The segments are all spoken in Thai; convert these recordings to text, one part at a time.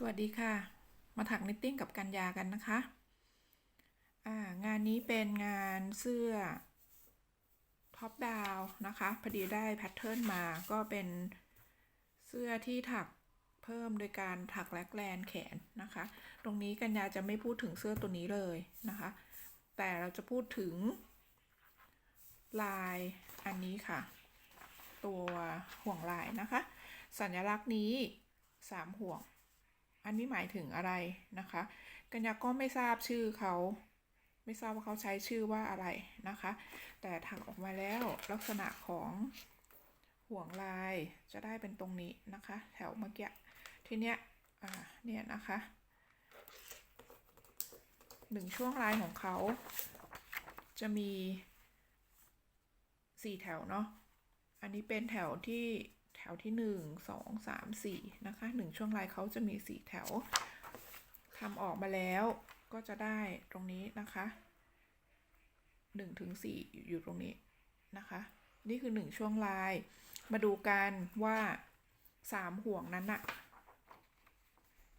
สวัสดีค่ะ มาถักนิตติ้งกับกันยากันนะคะางานนี้เป็นงานเสื้อท็อปดาวนะคะ พอดีได้แพทเทิร์นมาก็เป็นเสื้อที่ถักเพิ่มโดยการถักแลกแลนแขนนะคะ ตรงนี้กันยาจะไม่พูดถึงเสื้อตัวนี้เลยนะคะ แต่เราจะพูดถึงลายอันนี้ค่ะ ตัวห่วงลายนะคะ สัญลักษณ์นี้สามห่วง อันนี้หมายถึงอะไรนะคะ กัญญาก็ไม่ทราบชื่อเขาไม่ทราบว่าเขาใช้ชื่อว่าอะไรนะคะ แต่ถักออกมาแล้วลักษณะของห่วงลายจะได้เป็นตรงนี้นะคะ แถวเมื่อกี้ทีเนี้ยอ่าเนี่ยนะคะหนึ่งช่วงลายของเขา จะมีสี่แถวเนาะอันนี้เป็นแถวที่ แถวที่หนึ่งสองสามสี่นะคะหนึ่งช่วงลายเขาจะมีสี่แถวทำออกมาแล้วก็จะได้ตรงนี้นะคะหนึ่งถึงสี่อยู่ตรงนี้นะคะ นี่คือหนึ่งช่วงลาย มาดูกันว่าสามห่วงนั้นอะ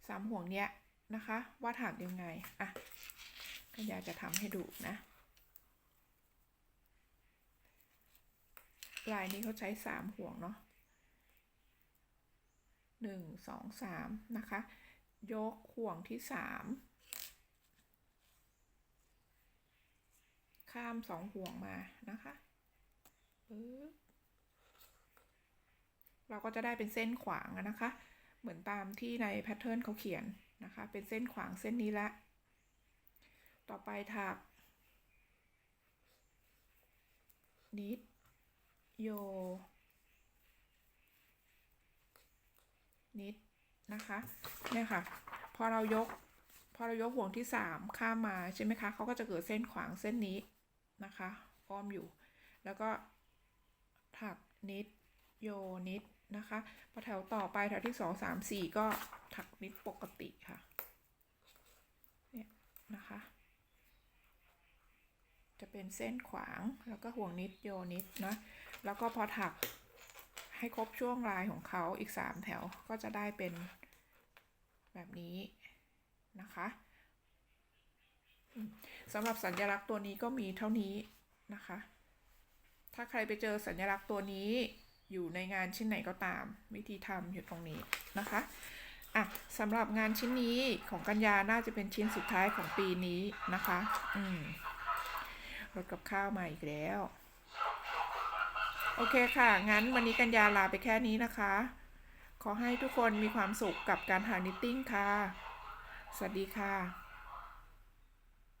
สามห่วงเนี้ยนะคะว่าถักยังไงอะก็อยากจะทำให้ดูนะลายนี้เขาใช้สามห่วงเนาะ หนึ่งสองสามนะคะ ยกห่วงที่สามข้ามสองห่วงมานะคะปึ๊บเราก็จะได้เป็นเส้นขวางนะคะ เหมือนตามที่ในแพทเทิร์นเขาเขียนนะคะ เป็นเส้นขวางเส้นนี้ละ ต่อไปถัก นิด โย นิดนะคะเนี่ยค่ะพอเรายกพอเรายกห่วงที่สามข้ามมาใช่ไหมคะเขาก็จะเกิดเส้นขวางเส้นนี้นะคะอ้อมอยู่ แล้วก็ถักนิดโยนิดนะคะพอแถวต่อไปแถวที่สองสามสี่ก็ถักนิดปกติค่ะเนี่ยนะคะ จะเป็นเส้นขวางแล้วก็ห่วงนิดโยนิดนะแล้วก็พอถัก ให้ครบช่วงลายของเขาอีก 3 แถวก็จะได้เป็นแบบนี้นะคะสำหรับสัญลักษณ์ตัวนี้ก็มีเท่านี้นะคะ ถ้าใครไปเจอสัญลักษณ์ตัวนี้อยู่ในงานชิ้นไหนก็ตาม วิธีทำอยู่ตรงนี้นะคะอะสำหรับงานชิ้นนี้ของกัญญาน่าจะเป็นชิ้นสุดท้ายของปีนี้นะคะ อืมรถกับข้าวมาอีกแล้ว โอเคค่ะ งั้นวันนี้กัญญาลาไปแค่นี้นะคะ ขอให้ทุกคนมีความสุขกับการหานิตติ้งค่ะ สวัสดีค่ะ